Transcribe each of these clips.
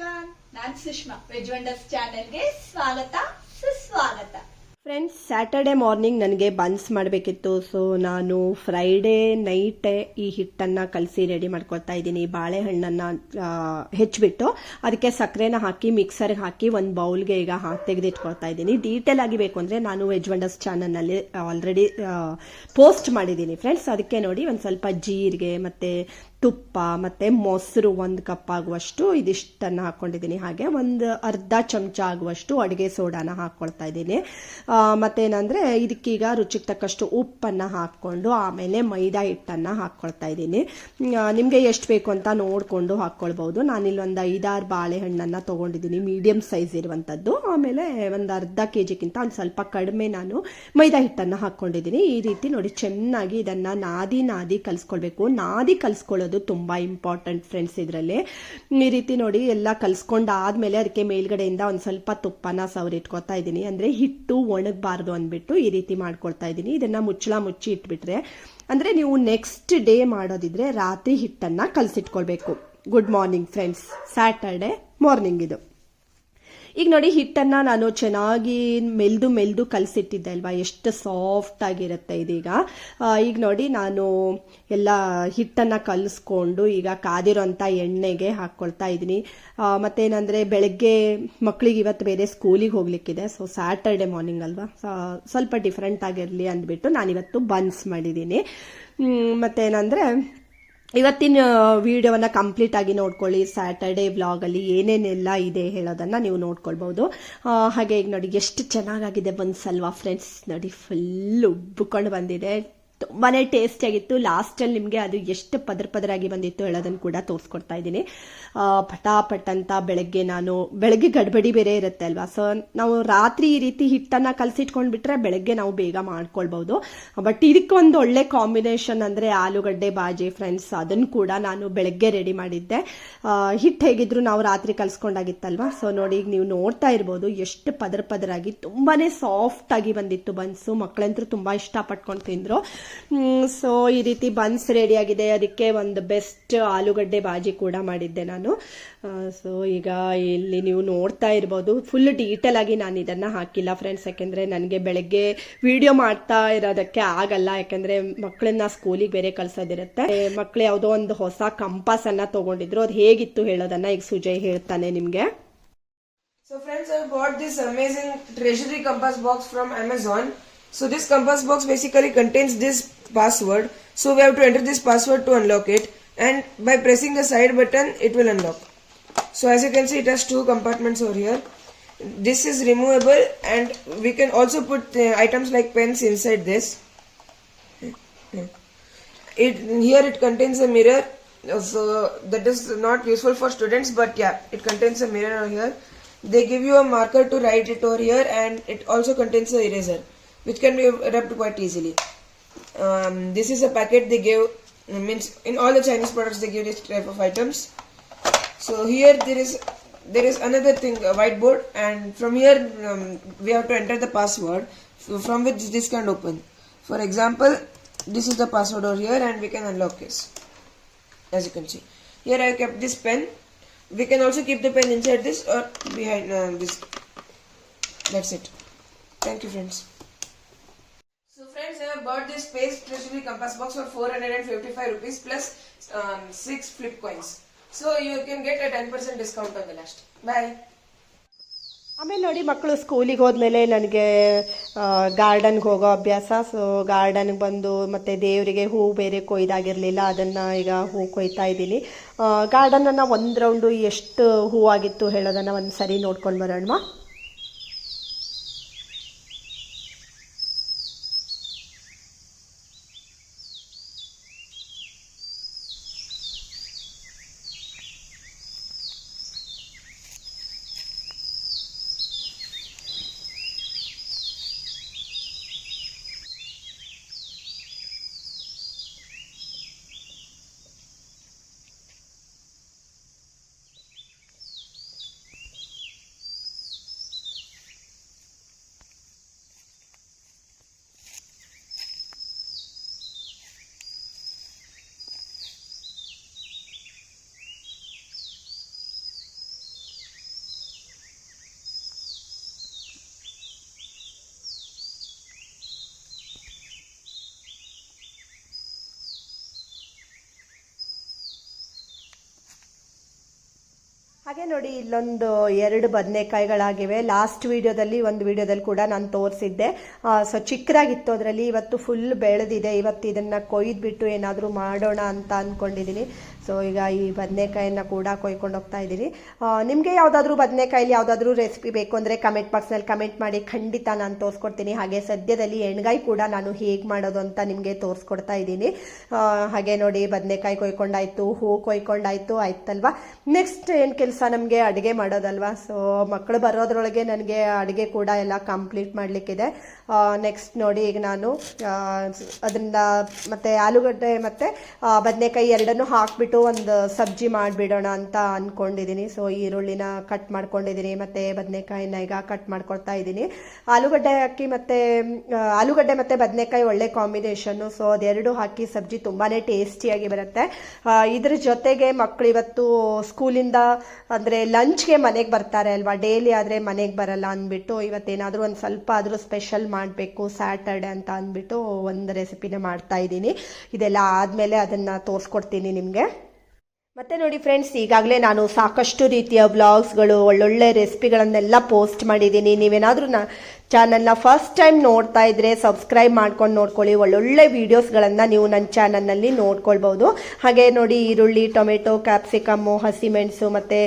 Everyone ನಾನ್ Sushma. Veg wonders ಚಾನೆಲ್ಗೆ ಸ್ವಾಗತ ಸುಸ್ವಾಗತ. ಫ್ರೆಂಡ್ಸ್ ಸ್ಯಾಟರ್ಡೆ ಮಾರ್ನಿಂಗ್ ನನಗೆ ಬನ್ಸ್ ಮಾಡಬೇಕಿತ್ತು. ಸೊ ನಾನು ಫ್ರೈಡೇ ನೈಟೇ ಈ ಹಿಟ್ಟನ್ನು ಕಲಸಿ ರೆಡಿ ಮಾಡ್ಕೊಳ್ತಾ ಇದ್ದೀನಿ. ಬಾಳೆಹಣ್ಣನ್ನು ಹೆಚ್ಚಿಬಿಟ್ಟು ಅದಕ್ಕೆ ಸಕ್ಕರೆನ ಹಾಕಿ ಮಿಕ್ಸರ್ಗೆ ಹಾಕಿ ಒಂದು ಬೌಲ್ಗೆ ಈಗ ಹಾಕಿ ತೆಗೆದಿಟ್ಕೊಳ್ತಾ ಇದ್ದೀನಿ. ಡೀಟೇಲ್ ಆಗಿ ಬೇಕು ಅಂದರೆ ನಾನು ವೆಜ್ ವಂಡರ್ಸ್ ಚಾನಲ್ನಲ್ಲಿ ಆಲ್ರೆಡಿ ಪೋಸ್ಟ್ ಮಾಡಿದ್ದೀನಿ ಫ್ರೆಂಡ್ಸ್ ಅದಕ್ಕೆ ನೋಡಿ ಒಂದು ಸ್ವಲ್ಪ ಜೀರಿಗೆ ಮತ್ತು ತುಪ್ಪ ಮತ್ತು ಮೊಸರು ಒಂದು ಕಪ್ ಆಗುವಷ್ಟು ಇದಿಷ್ಟನ್ನು ಹಾಕ್ಕೊಂಡಿದ್ದೀನಿ ಹಾಗೆ ಒಂದು ಅರ್ಧ ಚಮಚ ಆಗುವಷ್ಟು ಅಡುಗೆ ಸೋಡಾನ ಹಾಕ್ಕೊಳ್ತಾ ಇದ್ದೀನಿ. ಮತ್ತೇನಂದರೆ ಇದಕ್ಕೀಗ ರುಚಿಗೆ ತಕ್ಕಷ್ಟು ಉಪ್ಪನ್ನು ಹಾಕ್ಕೊಂಡು ಆಮೇಲೆ ಮೈದಾ ಹಿಟ್ಟನ್ನು ಹಾಕ್ಕೊಳ್ತಾ ಇದ್ದೀನಿ. ನಿಮಗೆ ಎಷ್ಟು ಬೇಕು ಅಂತ ನೋಡಿಕೊಂಡು ಹಾಕ್ಕೊಳ್ಬೋದು ನಾನಿಲ್ಲೊಂದು ಐದಾರು ಬಾಳೆಹಣ್ಣನ್ನು ತೊಗೊಂಡಿದ್ದೀನಿ ಮೀಡಿಯಮ್ ಸೈಜ್ ಇರುವಂಥದ್ದು ಆಮೇಲೆ ಒಂದು ಅರ್ಧ ಕೆ ಜಿಗಿಂತ ಒಂದು ಸ್ವಲ್ಪ ಕಡಿಮೆ ನಾನು ಮೈದಾ ಹಿಟ್ಟನ್ನು ಹಾಕ್ಕೊಂಡಿದ್ದೀನಿ ಈ ರೀತಿ ನೋಡಿ ಚೆನ್ನಾಗಿ ಇದನ್ನು ನಾದಿ ನಾದಿ ಕಲಿಸ್ಕೊಳ್ಬೇಕು. ನಾದಿ ಕಲಿಸ್ಕೊಳ್ಳೋದು ತುಂಬ ಇಂಪಾರ್ಟೆಂಟ್ ಫ್ರೆಂಡ್ಸ್ ಇದರಲ್ಲಿ. ಈ ರೀತಿ ನೋಡಿ ಎಲ್ಲ ಕಲಿಸ್ಕೊಂಡಾದ್ಮೇಲೆ ಅದಕ್ಕೆ ಮೇಲ್ಗಡೆಯಿಂದ ಒಂದು ಸ್ವಲ್ಪ ತುಪ್ಪನ ಸವರಿಟ್ಕೊತಾ ಇದ್ದೀನಿ. ಅಂದರೆ ಹಿಟ್ಟು ಒಣಗಬಾರ್ದು ಅಂದ್ಬಿಟ್ಟು ಈ ರೀತಿ ಮಾಡ್ಕೊಳ್ತಾ ಇದ್ದೀನಿ. ಇದನ್ನ ಮುಚ್ಚಳ ಮುಚ್ಚಿ ಇಟ್ಬಿಟ್ರೆ, ಅಂದ್ರೆ ನೀವು ನೆಕ್ಸ್ಟ್ ಡೇ ಮಾಡೋದಿದ್ರೆ ರಾತ್ರಿ ಹಿಟ್ಟನ್ನ ಕಲಸಿಟ್ಕೊಳ್ಬೇಕು. Good morning friends Saturday morning ಇದು. ಈಗ ನೋಡಿ, ಹಿಟ್ಟನ್ನು ನಾನು ಚೆನ್ನಾಗಿ ಮೆಲ್ದು ಮೆಲ್ದು ಕಲಸಿಟ್ಟಿದ್ದೆ ಅಲ್ವಾ? ಎಷ್ಟು ಸಾಫ್ಟ್ ಆಗಿರುತ್ತೆ ಇದೀಗ. ಈಗ ನೋಡಿ, ನಾನು ಎಲ್ಲ ಹಿಟ್ಟನ್ನು ಕಲಿಸ್ಕೊಂಡು ಈಗ ಕಾದಿರೋಂಥ ಎಣ್ಣೆಗೆ ಹಾಕ್ಕೊಳ್ತಾ ಇದ್ದೀನಿ. ಮತ್ತೇನಂದ್ರೆ, ಬೆಳಗ್ಗೆ ಮಕ್ಕಳಿಗೆ ಇವತ್ತು ಬೇರೆ ಸ್ಕೂಲಿಗೆ ಹೋಗ್ಲಿಕ್ಕಿದೆ. ಸೊ ಸ್ಯಾಟರ್ಡೆ ಮಾರ್ನಿಂಗ್ ಅಲ್ವಾ? ಸ್ವಲ್ಪ ಡಿಫ್ರೆಂಟ್ ಆಗಿರಲಿ ಅಂದ್ಬಿಟ್ಟು ನಾನಿವತ್ತು ಬನ್ಸ್ ಮಾಡಿದ್ದೀನಿ. ಮತ್ತೇನಂದರೆ ಇವತ್ತಿನ ವಿಡಿಯೋವನ್ನ ಕಂಪ್ಲೀಟ್ ಆಗಿ ನೋಡ್ಕೊಳ್ಳಿ. ಸ್ಯಾಟರ್ಡೇ ವ್ಲಾಗಲ್ಲಿ ಏನೇನೆಲ್ಲ ಇದೆ ಹೇಳೋದನ್ನ ನೀವು ನೋಡ್ಕೊಳ್ಬಹುದು. ಹಾಗೆ ಈಗ ನೋಡಿ, ಎಷ್ಟು ಚೆನ್ನಾಗಾಗಿದೆ ಬನ್ಸಲ್ವಾ ಫ್ರೆಂಡ್ಸ್ ನೋಡಿ ಫುಲ್ ಉಬ್ಬಿಕೊಂಡು ಬಂದಿದೆ. ತುಂಬಾನೇ ಟೇಸ್ಟಿ ಆಗಿತ್ತು. ಲಾಸ್ಟಲ್ಲಿ ನಿಮಗೆ ಅದು ಎಷ್ಟು ಪದರ ಪದರಾಗಿ ಬಂದಿತ್ತು ಹೇಳೋದನ್ನು ಕೂಡ ತೋರಿಸ್ಕೊಡ್ತಾ ಇದ್ದೀನಿ. ಪಟಾಪಟ್ ಅಂತ ಬೆಳಗ್ಗೆ ನಾನು, ಬೆಳಗ್ಗೆ ಗಡ್ಬಡಿ ಬೇರೆ ಇರುತ್ತೆ ಅಲ್ವಾ? ಸೊ ನಾವು ರಾತ್ರಿ ಈ ರೀತಿ ಹಿಟ್ಟನ್ನು ಕಲಸಿಟ್ಕೊಂಡು ಬಿಟ್ರೆ ಬೆಳಗ್ಗೆ ನಾವು ಬೇಗ ಮಾಡ್ಕೊಳ್ಬಹುದು. ಬಟ್ ಇದಕ್ಕೊಂದು ಒಳ್ಳೆ ಕಾಂಬಿನೇಷನ್ ಅಂದರೆ ಆಲೂಗಡ್ಡೆ, ಬಾಜಿ ಫ್ರೆಂಡ್ಸ್ ಅದನ್ನು ಕೂಡ ನಾನು ಬೆಳಗ್ಗೆ ರೆಡಿ ಮಾಡಿದ್ದೆ. ಹಿಟ್ಟು ಹೇಗಿದ್ರು ನಾವು ರಾತ್ರಿ ಕಲ್ಸ್ಕೊಂಡಾಗಿತ್ತಲ್ವಾ? ಸೊ ನೋಡಿ, ಈಗ ನೀವು ನೋಡ್ತಾ ಇರ್ಬೋದು ಎಷ್ಟು ಪದರ ಪದರಾಗಿ ತುಂಬಾನೇ ಸಾಫ್ಟ್ ಆಗಿ ಬಂದಿತ್ತು. ಬನ್ಸು ಮಕ್ಕಳಂತೂ ತುಂಬಾ ಇಷ್ಟಪಟ್ಕೊಂಡು ತಿಂದ್ರು. ಸೊ ಈ ರೀತಿ ಬನ್ಸ್ ರೆಡಿ ಆಗಿದೆ. ಅದಕ್ಕೆ ಒಂದು ಬೆಸ್ಟ್ ಆಲೂಗಡ್ಡೆ ಬಾಜಿ ಕೂಡ ಮಾಡಿದ್ದೆ ನಾನು. ಸೊ ಈಗ ಇಲ್ಲಿ ನೀವು ನೋಡ್ತಾ ಇರ್ಬೋದು. ಫುಲ್ ಡೀಟೇಲ್ ಆಗಿ ನಾನು ಇದನ್ನು ಹಾಕಿಲ್ಲ ಫ್ರೆಂಡ್ಸ್ ಯಾಕೆಂದರೆ ನನಗೆ ಬೆಳಗ್ಗೆ ವಿಡಿಯೋ ಮಾಡ್ತಾ ಇರೋದಕ್ಕೆ ಆಗಲ್ಲ. ಯಾಕೆಂದರೆ ಮಕ್ಕಳನ್ನ ಸ್ಕೂಲಿಗೆ ಬೇರೆ ಕಳ್ಸೋದಿರುತ್ತೆ. ಮಕ್ಳು ಯಾವುದೋ ಒಂದು ಹೊಸ ಕಂಪಾಸನ್ನು ತಗೊಂಡಿದ್ರು. ಅದು ಹೇಗಿತ್ತು ಹೇಳೋದನ್ನು ಈಗ ಸುಜಯ್ ಹೇಳ್ತಾನೆ ನಿಮಗೆ. So friends, I bought this amazing treasury compass box from Amazon. So this compass box basically contains this password. So we have to enter this password to unlock it and by pressing the side button it will unlock. So as you can see it has two compartments over here. This is removable and we can also put uh, items like pens inside this. It here it contains a mirror, so that is not useful for students. But yeah, it contains a mirror over here. They give you a marker to write it over here, and it also contains a eraser, which can be wrapped quite easily. Um, this is a packet they give. Means in all the Chinese products they give this type of items. So here there is there is another thing a whiteboard and from here um, we have to enter the password from which this can open. For example, this is the password over here and we can unlock this. As you can see, here I kept this pen. We can also keep the pen inside this or behind uh, this. That's it. Thank you, friends. Have bought this Space Treasury Compass box for 455 rupees plus um, 6 flip coins. So you can get a 10% discount on the last. Bye. ಆಮೇಲೆ ನೋಡಿ ಮಕ್ಕಳು ಸ್ಕೂಲಿಗೆ ಹೋದ್ಮೇಲೆ ನನಗೆ ಗಾರ್ಡನ್ಗೆ ಹೋಗೋ ಅಭ್ಯಾಸ so ಗಾರ್ಡನ್ಗೆ ಬಂದು ಮತ್ತೆ ದೇವರಿಗೆ ಹೂ ಬೇರೆ ಕೊಯ್ದಾಗಿರಲಿಲ್ಲ ಅದನ್ನು ಈಗ ಹೂ ಕೊಯ್ತಾ ಇದ್ದೀನಿ ಗಾರ್ಡನನ್ನು ಒಂದು ರೌಂಡು ಎಷ್ಟು ಹೂವಾಗಿತ್ತು ಹೇಳೋದನ್ನು ಒಂದು ಸರಿ ನೋಡ್ಕೊಂಡು ಬರೋಣ ಹಾಗೆ ನೋಡಿ, ಇಲ್ಲೊಂದು ಎರಡು ಬದನೆಕಾಯಿಗಳಾಗಿವೆ. ಲಾಸ್ಟ್ ವಿಡಿಯೋದಲ್ಲಿ, ಒಂದು ವಿಡಿಯೋದಲ್ಲಿ ಕೂಡ ನಾನು ತೋರಿಸಿದ್ದೆ. ಸೊ ಚಿಕ್ಕರಾಗಿತ್ತು ಅದರಲ್ಲಿ ಇವತ್ತು ಫುಲ್ ಬೆಳೆದಿದೆ. ಇವತ್ತು ಇದನ್ನು ಕೊಯ್ದು ಬಿಟ್ಟು ಏನಾದರೂ ಮಾಡೋಣ ಅಂತ ಅಂದ್ಕೊಂಡಿದ್ದೀನಿ ಸೊ ಈಗ ಈ ಬದನೆಕಾಯಿನ ಕೂಡ ಕೊಯ್ಕೊಂಡು ಹೋಗ್ತಾ ಇದ್ದೀನಿ ನಿಮಗೆ ಯಾವುದಾದ್ರೂ ಬದನೆಕಾಯಲ್ಲಿ ಯಾವುದಾದ್ರೂ ರೆಸಿಪಿ ಬೇಕು ಅಂದರೆ ಕಮೆಂಟ್ ಬಾಕ್ಸ್ನಲ್ಲಿ ಕಮೆಂಟ್ ಮಾಡಿ, ಖಂಡಿತ ನಾನು ತೋರಿಸ್ಕೊಡ್ತೀನಿ. ಹಾಗೆ ಸದ್ಯದಲ್ಲಿ ಎಣ್ಗಾಯಿ ಕೂಡ ನಾನು ಹೇಗೆ ಮಾಡೋದು ಅಂತ ನಿಮಗೆ ತೋರಿಸ್ಕೊಡ್ತಾ ಇದ್ದೀನಿ. ಹಾಗೆ ನೋಡಿ, ಬದನೆಕಾಯಿ ಕೊಯ್ಕೊಂಡಾಯ್ತು, ಹೂ ಕೊಯ್ಕೊಂಡಾಯ್ತು, ಆಯ್ತಲ್ವಾ? ನೆಕ್ಸ್ಟ್ ಏನು ಕೆಲಸ ನಮಗೆ? ಅಡುಗೆ ಮಾಡೋದಲ್ವಾ? ಸೊ ಮಕ್ಕಳು ಬರೋದ್ರೊಳಗೆ ನನಗೆ ಅಡುಗೆ ಕೂಡ ಎಲ್ಲ ಕಂಪ್ಲೀಟ್ ಮಾಡಲಿಕ್ಕಿದೆ. ನೆಕ್ಸ್ಟ್ ನೋಡಿ ಈಗ ನಾನು ಅದರಿಂದ ಮತ್ತೆ ಆಲೂಗಡ್ಡೆ ಮತ್ತು ಬದನೆಕಾಯಿ ಎರಡನ್ನೂ ಹಾಕ್ಬಿಟ್ಟು ಒಂದು ಸಬ್ಜಿ ಮಾಡಿಬಿಡೋಣ ಅಂತ ಅಂದ್ಕೊಂಡಿದ್ದೀನಿ ಸೊ ಈರುಳ್ಳಿನ ಕಟ್ ಮಾಡ್ಕೊಂಡಿದ್ದೀನಿ ಮತ್ತು ಬದನೆಕಾಯಿನ ಈಗ ಕಟ್ ಮಾಡ್ಕೊಳ್ತಾ ಇದ್ದೀನಿ ಆಲೂಗಡ್ಡೆ ಹಾಕಿ ಮತ್ತು ಆಲೂಗಡ್ಡೆ ಮತ್ತು ಬದನೆಕಾಯಿ ಒಳ್ಳೆ ಕಾಂಬಿನೇಷನ್ನು. ಸೊ ಅದೆರಡು ಹಾಕಿ ಸಬ್ಜಿ ತುಂಬಾ ಟೇಸ್ಟಿಯಾಗಿ ಬರುತ್ತೆ. ಇದ್ರ ಜೊತೆಗೆ ಮಕ್ಕಳು ಇವತ್ತು ಸ್ಕೂಲಿಂದ ಅಂದರೆ ಲಂಚ್ಗೆ ಮನೆಗೆ ಬರ್ತಾರೆ ಅಲ್ವಾ? ಡೈಲಿ ಆದರೆ ಮನೆಗೆ ಬರಲ್ಲ ಅಂದ್ಬಿಟ್ಟು ಇವತ್ತೇನಾದರೂ ಒಂದು ಸ್ವಲ್ಪ ಆದರೂ ಸ್ಪೆಷಲ್ ಮಾಡಬೇಕು, ಸ್ಯಾಟರ್ಡೆ ಅಂತ ಅಂದ್ಬಿಟ್ಟು ಒಂದು ರೆಸಿಪಿನ ಮಾಡ್ತಾ ಇದ್ದೀನಿ ಇದೆಲ್ಲ ಆದಮೇಲೆ ಅದನ್ನು ತೋರಿಸ್ಕೊಡ್ತೀನಿ ನಿಮಗೆ. ಮತ್ತೆ ನೋಡಿ ಫ್ರೆಂಡ್ಸ್ ಈಗಾಗಲೇ ನಾನು ಸಾಕಷ್ಟು ರೀತಿಯ ಬ್ಲಾಗ್ಸ್ಗಳು ಒಳ್ಳೊಳ್ಳೆ ರೆಸಿಪಿಗಳನ್ನೆಲ್ಲ ಪೋಸ್ಟ್ ಮಾಡಿದ್ದೀನಿ. ನೀವೇನಾದರೂ ನಾ ಚಾನಲ್ನ ಫಸ್ಟ್ ಟೈಮ್ ನೋಡ್ತಾ ಇದ್ರೆ ಸಬ್ಸ್ಕ್ರೈಬ್ ಮಾಡ್ಕೊಂಡು ನೋಡ್ಕೊಳ್ಳಿ. ಒಳ್ಳೊಳ್ಳೆ ವೀಡಿಯೋಸ್ಗಳನ್ನು ನೀವು ನನ್ನ ಚಾನಲ್ನಲ್ಲಿ ನೋಡ್ಕೊಳ್ಬೋದು ಹಾಗೆ ನೋಡಿ ಈರುಳ್ಳಿ, ಟೊಮೆಟೊ ಕ್ಯಾಪ್ಸಿಕಮ್ಮು ಹಸಿಮೆಣಸು ಮತ್ತು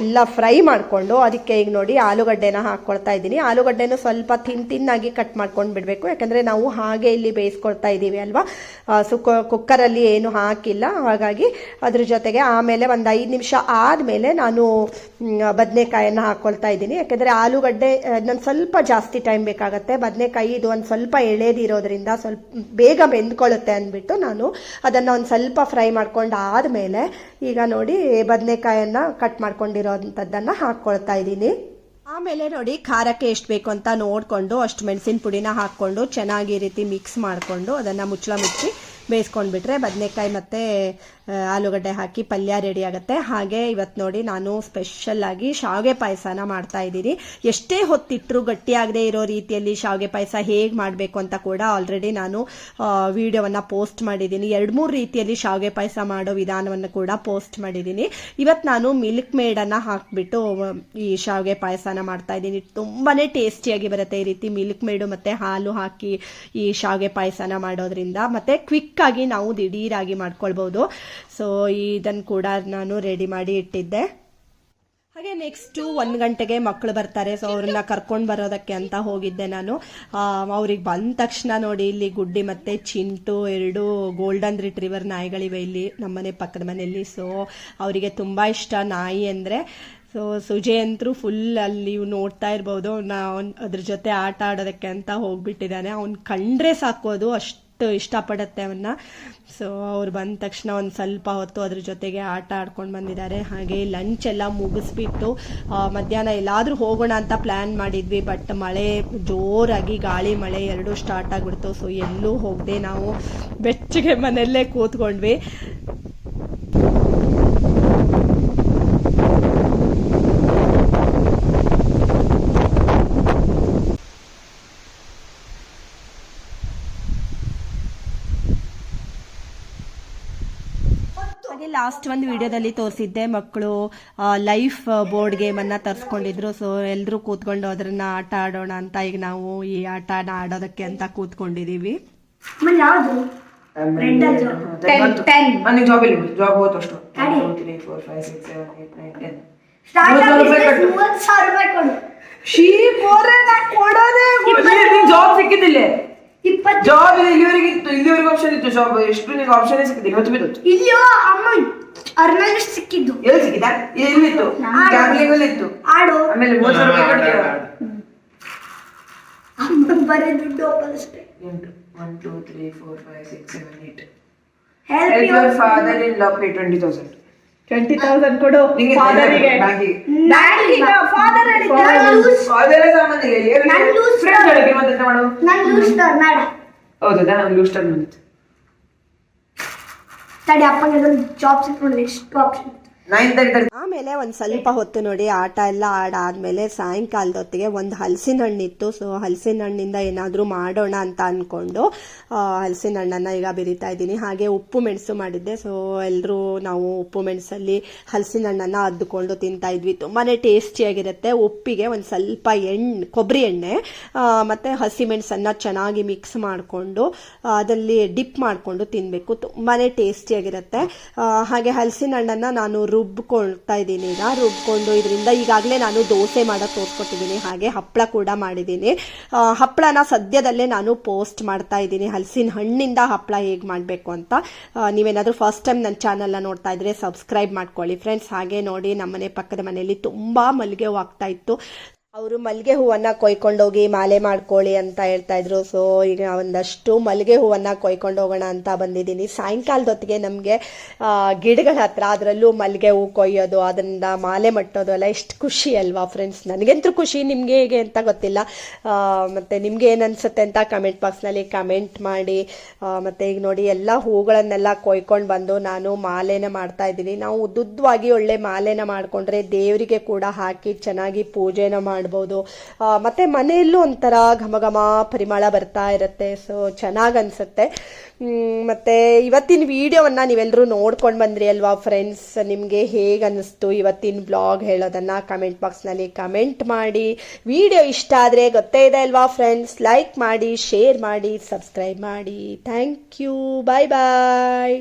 ಎಲ್ಲ ಫ್ರೈ ಮಾಡಿಕೊಂಡು ಅದಕ್ಕೆ ಈಗ ನೋಡಿ ಆಲೂಗಡ್ಡೆನ ಹಾಕ್ಕೊಳ್ತಾ ಇದ್ದೀನಿ. ಆಲೂಗಡ್ಡೆನೂ ಸ್ವಲ್ಪ ತಿನ್ ತಿನ್ನಾಗಿ ಕಟ್ ಮಾಡ್ಕೊಂಡು ಬಿಡಬೇಕು. ಯಾಕಂದರೆ ನಾವು ಹಾಗೆ ಇಲ್ಲಿ ಬೇಯಿಸ್ಕೊಳ್ತಾ ಇದ್ದೀವಿ ಅಲ್ವಾ? ಸೊ ಕುಕ್ಕರಲ್ಲಿ ಏನು ಹಾಕಿಲ್ಲ. ಹಾಗಾಗಿ ಅದ್ರ ಜೊತೆಗೆ ಆಮೇಲೆ ಒಂದು ಐದು ನಿಮಿಷ ಆದಮೇಲೆ ನಾನು ಬದನೆಕಾಯನ್ನು ಹಾಕ್ಕೊಳ್ತಾ ಇದ್ದೀನಿ. ಯಾಕೆಂದರೆ ಆಲೂಗಡ್ಡೆ ನಾನು ಸ್ವಲ್ಪ ಜಾಸ್ತಿ ಟೈಮ್ ಬೇಕಾಗುತ್ತೆ. ಬದನೆಕಾಯಿ ಇದು ಒಂದು ಸ್ವಲ್ಪ ಎಳೆದಿರೋದ್ರಿಂದ ಸ್ವಲ್ಪ ಬೇಗ ಬೆಂದ್ಕೊಳ್ಳುತ್ತೆ ಅಂದ್ಬಿಟ್ಟು ನಾನು ಅದನ್ನು ಒಂದು ಸ್ವಲ್ಪ ಫ್ರೈ ಮಾಡ್ಕೊಂಡು ಆದಮೇಲೆ ಈಗ ನೋಡಿ ಬದನೆಕಾಯನ್ನು ಕಟ್ ಮಾಡ್ಕೊಂಡಿರೋಂಥದ್ದನ್ನು ಹಾಕ್ಕೊಳ್ತಾ ಇದ್ದೀನಿ. ಆಮೇಲೆ ನೋಡಿ ಖಾರಕ್ಕೆ ಎಷ್ಟು ಬೇಕು ಅಂತ ನೋಡಿಕೊಂಡು ಅಷ್ಟು ಮೆಣಸಿನ ಪುಡಿನ ಹಾಕ್ಕೊಂಡು ಚೆನ್ನಾಗಿ ರೀತಿ ಮಿಕ್ಸ್ ಮಾಡಿಕೊಂಡು ಅದನ್ನು ಮುಚ್ಚಳ ಮುಚ್ಚಿ ಬೇಯಿಸ್ಕೊಂಡ್ಬಿಟ್ರೆ ಬದನೆಕಾಯಿ ಮತ್ತು ಆಲೂಗಡ್ಡೆ ಹಾಕಿ ಪಲ್ಯ ರೆಡಿ ಆಗುತ್ತೆ. ಹಾಗೆ ಇವತ್ತು ನೋಡಿ ನಾನು ಸ್ಪೆಷಲ್ಲಾಗಿ ಶಾವಿಗೆ ಪಾಯಸನ ಮಾಡ್ತಾ ಇದ್ದೀನಿ. ಎಷ್ಟೇ ಹೊತ್ತಿಟ್ಟರು ಗಟ್ಟಿಯಾಗದೆ ಇರೋ ರೀತಿಯಲ್ಲಿ ಶಾವಿಗೆ ಪಾಯಸ ಹೇಗೆ ಮಾಡಬೇಕು ಅಂತ ಕೂಡ ಆಲ್ರೆಡಿ ನಾನು ವಿಡಿಯೋವನ್ನು ಪೋಸ್ಟ್ ಮಾಡಿದ್ದೀನಿ. ಎರಡು ಮೂರು ರೀತಿಯಲ್ಲಿ ಶಾವಿಗೆ ಪಾಯಸ ಮಾಡೋ ವಿಧಾನವನ್ನು ಕೂಡ ಪೋಸ್ಟ್ ಮಾಡಿದ್ದೀನಿ. ಇವತ್ತು ನಾನು ಮಿಲ್ಕ್ ಮೇಡನ್ನು ಹಾಕಿಬಿಟ್ಟು, ಈ ಶಾವಿಗೆ ಪಾಯಸನ ಮಾಡ್ತಾ ಇದ್ದೀನಿ. ತುಂಬಾ ಟೇಸ್ಟಿಯಾಗಿ ಬರುತ್ತೆ ಈ ರೀತಿ ಮಿಲ್ಕ್ ಮೇಡು ಮತ್ತು ಹಾಲು ಹಾಕಿ ಈ ಶಾವಿಗೆ ಪಾಯಸನ ಮಾಡೋದ್ರಿಂದ. ಮತ್ತು ಕ್ವಿಕ್ಕಾಗಿ ನಾವು ದಿಢೀರಾಗಿ ಮಾಡ್ಕೊಳ್ಬೋದು. ಸೊ ಇದನ್ನು ಕೂಡ ನಾನು ರೆಡಿ ಮಾಡಿ ಇಟ್ಟಿದ್ದೆ. ಹಾಗೆ ನೆಕ್ಸ್ಟು ಒಂದು ಗಂಟೆಗೆ ಮಕ್ಕಳು ಬರ್ತಾರೆ. ಸೊ ಅವ್ರನ್ನ ಕರ್ಕೊಂಡು ಬರೋದಕ್ಕೆ ಅಂತ ಹೋಗಿದ್ದೆ ನಾನು. ಅವ್ರಿಗೆ ಬಂದ ತಕ್ಷಣ ನೋಡಿ ಇಲ್ಲಿ ಗುಡ್ಡಿ ಮತ್ತು ಚಿಂಟು, ಎರಡು ಗೋಲ್ಡನ್ ರಿಟ್ರಿವರ್ ನಾಯಿಗಳಿವೆ ಇಲ್ಲಿ ನಮ್ಮನೆ ಪಕ್ಕದ ಮನೆಯಲ್ಲಿ. ಸೊ ಅವರಿಗೆ ತುಂಬ ಇಷ್ಟ ನಾಯಿ ಅಂದರೆ. ಸೊ ಸುಜಯ್ ಅಂತರೂ ಫುಲ್ ಅಲ್ಲಿ ನೋಡ್ತಾ ಇರ್ಬೋದು. ನಾ ಅದ್ರ ಜೊತೆ ಆಟ ಆಡೋದಕ್ಕೆ ಅಂತ ಹೋಗ್ಬಿಟ್ಟಿದ್ದಾನೆ. ಅವ್ನು ಕಂಡ್ರೆ ಸಾಕೋದು ಅಷ್ಟು ಇಷ್ಟಪಡುತ್ತೆ ಅವನ್ನ. ಸೊ ಅವ್ರು ಬಂದ ತಕ್ಷಣ ಒಂದು ಸ್ವಲ್ಪ ಹೊತ್ತು ಅದ್ರ ಜೊತೆಗೆ ಆಟ ಆಡ್ಕೊಂಡು ಬಂದಿದ್ದಾರೆ. ಹಾಗೆ ಲಂಚ್ ಎಲ್ಲ ಮುಗಿಸ್ಬಿಟ್ಟು ಮಧ್ಯಾಹ್ನ ಎಲ್ಲಾದರೂ ಹೋಗೋಣ ಅಂತ ಪ್ಲ್ಯಾನ್ ಮಾಡಿದ್ವಿ ಬಟ್ ಮಳೆ ಜೋರಾಗಿ ಗಾಳಿ ಮಳೆ ಎರಡೂ ಸ್ಟಾರ್ಟ್ ಆಗಿಬಿಡ್ತು. ಸೊ ಎಲ್ಲೂ ಹೋಗದೆ ನಾವು ಬೆಚ್ಚಗೆ ಮನೆಯಲ್ಲೇ ಕೂತ್ಕೊಂಡ್ವಿ ಹಾಗೆ ಲಾಸ್ಟ್ ಒಂದು ವಿಡಿಯೋದಲ್ಲಿ ತೋರಿಸಿದ್ದೆ ಮಕ್ಕಳು ಲೈಫ್ ಬೋರ್ಡ್ ಗೇಮ್ ಅನ್ನ ತರಿಸ್ಕೊಂಡಿದ್ರು. ಸೊ ಎಲ್ಲರೂ ಕೂತ್ಕೊಂಡು ಅದನ್ನ ಆಟ ಆಡೋಣ ಅಂತ ಈಗ ನಾವು ಈ ಆಟ ಆಡೋದಕ್ಕೆ ಅಂತ ಕೂತ್ಕೊಂಡಿದೀವಿ. ಜಾಬ್ ಇಲ್ಲ ಇಪ್ಪತ್ತು ಜಾಬ್ ಇಲ್ಲಿವರೆಗೆ ಇತ್ತು ಇಲ್ಲಿವರೆಗೆ ಆಪ್ಷನ್ ಇತ್ತು ಜಾಬ್ ಎಷ್ಟು ನಿಮಗೆ ಆಪ್ಷನ್ ಸಿಕ್ಕಿದೆ? ಇವತ್ತು ಬಿದ್ದು ಇಲ್ಲಿಯೋ ಅಮ್ಮ ಅರ್ನಲ್ಲಿ ಸಿಕ್ಕಿದ್ದು? ಎಲ್ಲಿ ಸಿಕ್ಕಿದ? ಎಲ್ಲಿತ್ತು? ಗ್ಯಾಮ್ಲಿಂಗ್ ಅಲ್ಲಿ ಇತ್ತು ಆಡು. ಆಮೇಲೆ ಮೂವತ್ತು ಸಾವಿರ ರೂಪಾಯಿ ಕಟ್ತೀಯ ಅಮ್ಮ ಬರೀ ದುಡ್ಡು ಅಷ್ಟೇ. ಎಂಟು one two three four five six seven eight help help your father in love pay twenty thousand twenty thousand ಕೊಡು. ನಿಂಗೆ ಫಾದರ್ ಫಾದರ್ ಸಂಬಂಧಿಗೆ ನಾನು lose ಫ್ರೆಂಡ್ಸ್ ಒಳಗೆ ಮತ್ತೆ ಎಂತ ಮಾಡು ನಾನು ಲೂಸ್ಟರ್ ನಾಡ ಹೌದಾ ನಾನು ಲೂಸ್ ಬಂದಿತ್ತು. ತಡಿ ಅದೊಂದು ಜಾಬ್ ಸಿಕ್ಕೊಂಡು ಎಷ್ಟು ಆಪ್ಷನ್. ಆಮೇಲೆ ಒಂದ್ ಸ್ವಲ್ಪ ಹೊತ್ತು ನೋಡಿ ಆಟ ಎಲ್ಲ ಆಡಾದ್ಮೇಲೆ ಸಾಯಂಕಾಲದ ಹೊತ್ತಿಗೆ ಒಂದು ಹಲಸಿನ ಹಣ್ಣಿತ್ತು ಸೊ ಹಲಸಿನ ಹಣ್ಣಿಂದ ಏನಾದ್ರೂ ಮಾಡೋಣ ಅಂತ ಅನ್ಕೊಂಡು ಹಲಸಿನ ಹಣ್ಣನ್ನ ಈಗ ಬೆರಿತಾ ಇದ್ದೀನಿ. ಹಾಗೆ ಉಪ್ಪು ಮೆಣಸು ಮಾಡಿದ್ದೆ. ಸೊ ಎಲ್ಲರೂ ನಾವು ಉಪ್ಪು ಮೆಣಸಲ್ಲಿ ಹಲಸಿನ ಹಣ್ಣನ್ನ ಅದ್ದುಕೊಂಡು ತಿಂತಾ ಇದ್ವಿ. ತುಂಬಾನೇ ಟೇಸ್ಟಿಯಾಗಿರುತ್ತೆ. ಉಪ್ಪಿಗೆ ಒಂದ್ ಸ್ವಲ್ಪ ಎಣ್ಣೆ ಕೊಬ್ಬರಿ ಎಣ್ಣೆ ಮತ್ತೆ ಹಸಿ ಮೆಣಸನ್ನ ಚೆನ್ನಾಗಿ ಮಿಕ್ಸ್ ಮಾಡಿಕೊಂಡು, ಅದರಲ್ಲಿ ಡಿಪ್ ಮಾಡಿಕೊಂಡು ತಿನ್ಬೇಕು. ತುಂಬಾನೇ ಟೇಸ್ಟಿಯಾಗಿರುತ್ತೆ. ಹಾಗೆ ಹಲಸಿನ ಹಣ್ಣನ್ನ ನಾನು ರುಬ್ಕೊಳ್ತಾ ಇದ್ದೀನಿ ಈಗ ರುಬ್ಕೊಂಡು ಇದರಿಂದ ಈಗಾಗಲೇ ನಾನು ದೋಸೆ ಮಾಡೋಕ್ಕೆ ತೋರಿಸ್ಕೊಟ್ಟಿದ್ದೀನಿ. ಹಾಗೆ ಹಪ್ಪಳ ಕೂಡ ಮಾಡಿದ್ದೀನಿ. ಹಪ್ಪಳನ ಸದ್ಯದಲ್ಲೇ ನಾನು ಪೋಸ್ಟ್ ಮಾಡ್ತಾ ಇದ್ದೀನಿ ಹಲಸಿನ ಹಣ್ಣಿಂದ ಹಪ್ಪಳ ಹೇಗೆ ಮಾಡಬೇಕು ಅಂತ. ನೀವೇನಾದರೂ ಫಸ್ಟ್ ಟೈಮ್ ನನ್ನ ಚಾನಲ್ನ ನೋಡ್ತಾ ಇದ್ರೆ ಸಬ್ಸ್ಕ್ರೈಬ್ ಮಾಡ್ಕೊಳ್ಳಿ. ಫ್ರೆಂಡ್ಸ್ ಹಾಗೆ ನೋಡಿ ನಮ್ಮನೆ ಪಕ್ಕದ ಮನೆಯಲ್ಲಿ ತುಂಬ ಮಲ್ಲಿಗೆ ಹೂ ಇತ್ತು. ಅವರು ಮಲ್ಲಿಗೆ ಹೂವನ್ನ ಕೊಯ್ಕೊಂಡೋಗಿ ಮಾಲೆ ಮಾಡ್ಕೊಳ್ಳಿ ಅಂತ ಹೇಳ್ತಾ ಇದ್ರು. ಸೊ ಈಗ ಒಂದಷ್ಟು ಮಲ್ಲಿಗೆ ಹೂವನ್ನ ಕೊಯ್ಕೊಂಡು ಹೋಗೋಣ ಅಂತ ಬಂದಿದ್ದೀನಿ. ಸಾಯಂಕಾಲದ ಹೊತ್ತಿಗೆ ನಮಗೆ ಗಿಡಗಳ ಹತ್ರ ಅದರಲ್ಲೂ ಮಲ್ಲಿಗೆ ಹೂ ಕೊಯ್ಯೋದು, ಅದರಿಂದ ಮಾಲೆ ಮಟ್ಟೋದು ಎಲ್ಲ ಎಷ್ಟು ಖುಷಿ ಅಲ್ವಾ ಫ್ರೆಂಡ್ಸ್ ನನಗಂತೂ ಖುಷಿ, ನಿಮಗೆ ಹೇಗೆ ಅಂತ ಗೊತ್ತಿಲ್ಲ. ಮತ್ತು ನಿಮ್ಗೆ ಏನು ಅನ್ಸುತ್ತೆ ಅಂತ ಕಮೆಂಟ್ ಬಾಕ್ಸ್ನಲ್ಲಿ ಕಮೆಂಟ್ ಮಾಡಿ. ಮತ್ತು ಈಗ ನೋಡಿ, ಎಲ್ಲ ಹೂಗಳನ್ನೆಲ್ಲ ಕೊಯ್ಕೊಂಡು ಬಂದು ನಾನು ಮಾಲೆನ ಮಾಡ್ತಾ ಇದ್ದೀನಿ. ನಾವು ಉದ್ದುದ್ದವಾಗಿ ಒಳ್ಳೆ ಮಾಲೆನ ಮಾಡಿಕೊಂಡ್ರೆ ದೇವರಿಗೆ ಕೂಡ ಹಾಕಿ ಚೆನ್ನಾಗಿ ಪೂಜೆನ ಮಾಡ್ಬೋದು ಮತ್ತೆ ಮನೆಯಲ್ಲೂ ಒಂಥರ ಘಮ ಘಮ ಪರಿಮಳ ಬರ್ತಾ ಇರುತ್ತೆ. ಸೊ ಚೆನ್ನಾಗಿ ಅನಿಸುತ್ತೆ. ಮತ್ತೆ ಇವತ್ತಿನ ವೀಡಿಯೋವನ್ನು ನೀವೆಲ್ಲರೂ ನೋಡ್ಕೊಂಡು ಬಂದ್ರಿ ಅಲ್ವಾ ಫ್ರೆಂಡ್ಸ್ ನಿಮಗೆ ಹೇಗೆ ಅನ್ನಿಸ್ತು ಇವತ್ತಿನ ಬ್ಲಾಗ್ ಹೇಳೋದನ್ನು ಕಮೆಂಟ್ ಬಾಕ್ಸ್ನಲ್ಲಿ ಕಮೆಂಟ್ ಮಾಡಿ. ವಿಡಿಯೋ ಇಷ್ಟ ಆದರೆ ಗೊತ್ತೇ ಇದೆ ಅಲ್ವಾ ಫ್ರೆಂಡ್ಸ್ ಲೈಕ್ ಮಾಡಿ ಶೇರ್ ಮಾಡಿ ಸಬ್ಸ್ಕ್ರೈಬ್ ಮಾಡಿ. Thank you bye bye